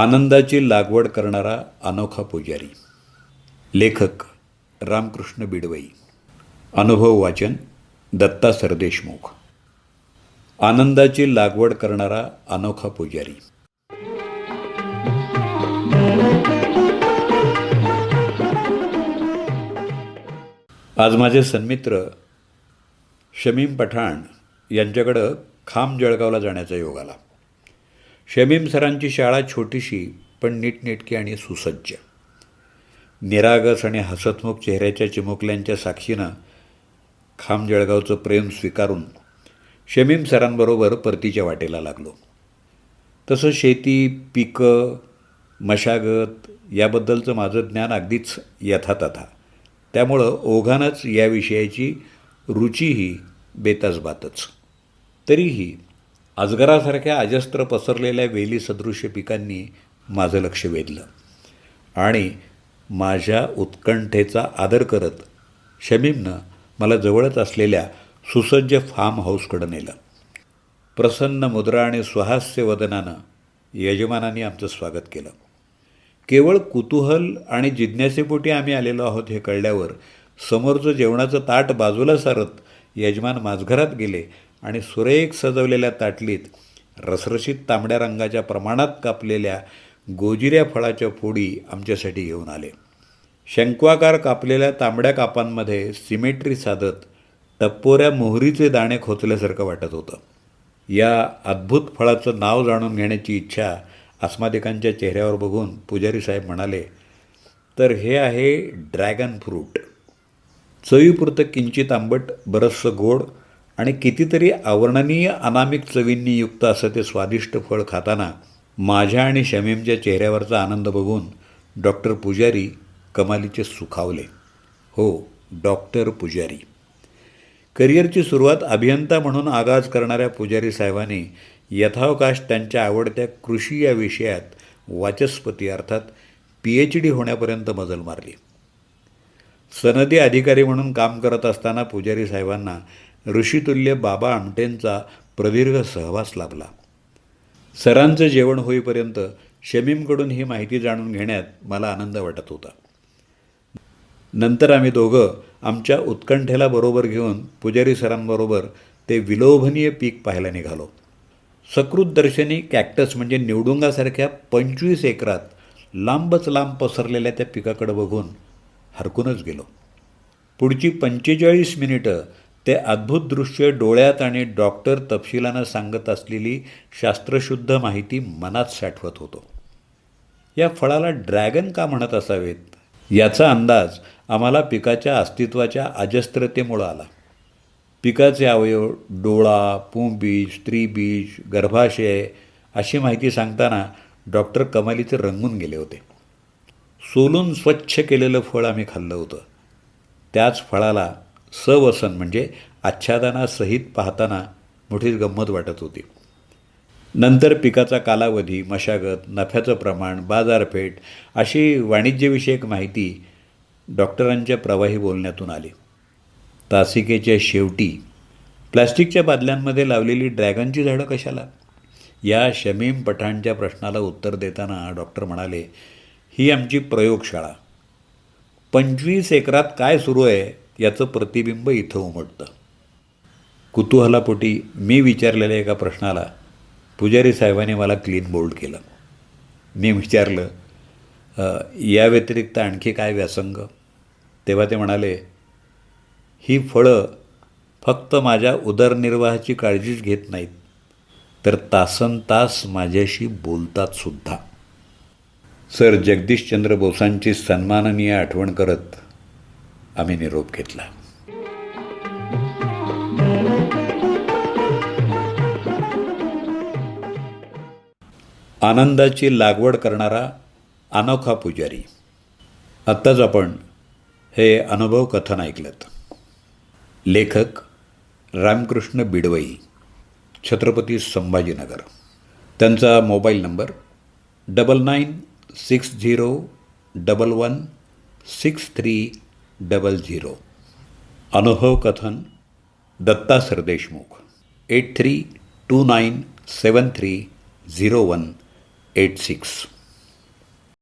आनंदाची लागवड करणारा अनोखा पुजारी. लेखक रामकृष्ण बिडवई. अनुभव वाचन दत्ता सरदेशमुख. आनंदाची लागवड करणारा अनोखा पुजारी. आज माझे सन्मित्र शमीम पठाण यांच्याकडं खाम जळगावला जाण्याचा योग आला. शमीम सरांची शाळा छोटीशी पण नीटनेटकी आणि सुसज्ज. निरागस आणि हसतमुख चेहऱ्याच्या चिमुकल्यांच्या साक्षीनं खाम जळगावचं प्रेम स्वीकारून शमीम सरांबरोबर परतीच्या वाटेला लागलो. तसं शेती पिकं मशागत याबद्दलचं माझं ज्ञान अगदीच यथातथा. त्यामुळं ओघानंच या विषयाची रुचीही बेतासबातच तरीही अजगरासारख्या अजस्त्र पसरलेल्या वेली सदृश्य पिकांनी माझं लक्ष वेधलं. आणि माझ्या उत्कंठेचा आदर करत शमीमनं मला जवळच असलेल्या सुसज्ज फार्म हाऊसकडं नेलं. प्रसन्न मुद्रा आणि स्वहास्य वदनानं यजमानांनी आमचं स्वागत केलं. केवळ कुतूहल आणि जिज्ञासेपोटी आम्ही आलेलो आहोत हे कळल्यावर समोरचं जेवणाचं ताट बाजूला सारत यजमान माझघरात गेले आणि सुरेख सजवलेल्या ताटलीत रसरशीत तांबड्या रंगाच्या प्रमाणात कापलेल्या गोजिऱ्या फळाच्या फोडी आमच्यासाठी घेऊन आले. शंकवाकार कापलेल्या तांबड्या कापांमध्ये सिमेट्री साधत टप्पोऱ्या मोहरीचे दाणे खोचल्यासारखं वाटत होतं. या अद्भुत फळाचं नाव जाणून घेण्याची इच्छा अस्मादिकांच्या चेहऱ्यावर बघून पुजारी साहेब म्हणाले तर हे आहे ड्रॅगन फ्रूट. चवीपुरतं किंचित आंबट बरंचसं गोड आणि कितीतरी आवर्णनीय अनामिक चवींनी युक्त असं ते स्वादिष्ट फळ खाताना माझ्या आणि शमीमच्या चेहऱ्यावरचा आनंद बघून डॉक्टर पुजारी कमालीचे सुखावले. हो डॉक्टर पुजारी. करिअरची सुरुवात अभियंता म्हणून आगाज करणाऱ्या पुजारी साहेबांनी यथावकाश त्यांच्या आवडत्या कृषी या विषयात वाचस्पती अर्थात पी एच डी होण्यापर्यंत मजल मारली. सनदी अधिकारी म्हणून काम करत असताना पुजारी साहेबांना ऋषितुल्य बाबा आमटेंचा प्रदीर्घ सहवास लाभला. सरांचं जेवण होईपर्यंत शमीमकडून ही माहिती जाणून घेण्यात मला आनंद वाटत होता. नंतर आम्ही दोघं आमच्या उत्कंठेला बरोबर घेऊन पुजारी सरांबरोबर ते विलोभनीय पीक पाहायला निघालो. सकृत दर्शनी कॅक्टस म्हणजे निवडुंगासारख्या पंचवीस एकरात लांबच लांब पसरलेल्या त्या पिकाकडं बघून हरकूनच गेलो. पुढची पंचेचाळीस मिनिटं ते अद्भुत दृश्य डोळ्यात आणि डॉक्टर तपशिलानं सांगत असलेली शास्त्रशुद्ध माहिती मनात साठवत होतो. या फळाला ड्रॅगन का म्हणत असावेत? याचा अंदाज आम्हाला पिकाच्या अस्तित्वाच्या अजस्त्रतेमुळं आला. पिकाचे अवयव डोळा पुंबीज स्त्रीबीज गर्भाशय अशी माहिती सांगताना डॉक्टर कमालीचे रंगून गेले होते. सोलून स्वच्छ केलेलं फळ आम्ही खाल्लं होतं. त्याच फळाला सवसन म्हणजे आच्छादनासहित पाहताना मोठीच गंमत वाटत होती. नंतर पिकाचा कालावधी मशागत नफ्याचं प्रमाण बाजारपेठ अशी वाणिज्यविषयक माहिती डॉक्टरांच्या प्रवाही बोलण्यातून आली. तासिकेच्या शेवटी प्लॅस्टिकच्या बादल्यांमध्ये लावलेली ड्रॅगनची झाडं कशाला? या शमीम पठाणच्या प्रश्नाला उत्तर देताना डॉक्टर म्हणाले ही आमची प्रयोगशाळा. पंचवीस एकरात काय सुरू आहे याचं प्रतिबिंब इथं उमटतं. कुतूहलापोटी मी विचारलेल्या एका प्रश्नाला पुजारी साहेबांनी मला क्लीन बोल्ड केलं. मी विचारलं या व्यतिरिक्त आणखी काय व्यासंग? तेव्हा ते म्हणाले ही फळं फक्त माझ्या उदरनिर्वाहाची काळजीच घेत नाहीत तर तासन तास माझ्याशी बोलतात सुद्धा. सर जगदीशचंद्र बोसांची सन्माननीय आठवण करत आम्ही निरोप घेतला. आनंदाची लागवड करणारा अनोखा पुजारी. आत्ताच आपण हे अनुभव कथन ऐकलं लेखक रामकृष्ण बिडवई छत्रपती संभाजीनगर. त्यांचा mobile number double nine six zero double one six three double zero. अनुभव कथन Datta Sardeshmukh. Eight three two nine seven three zero one eight six.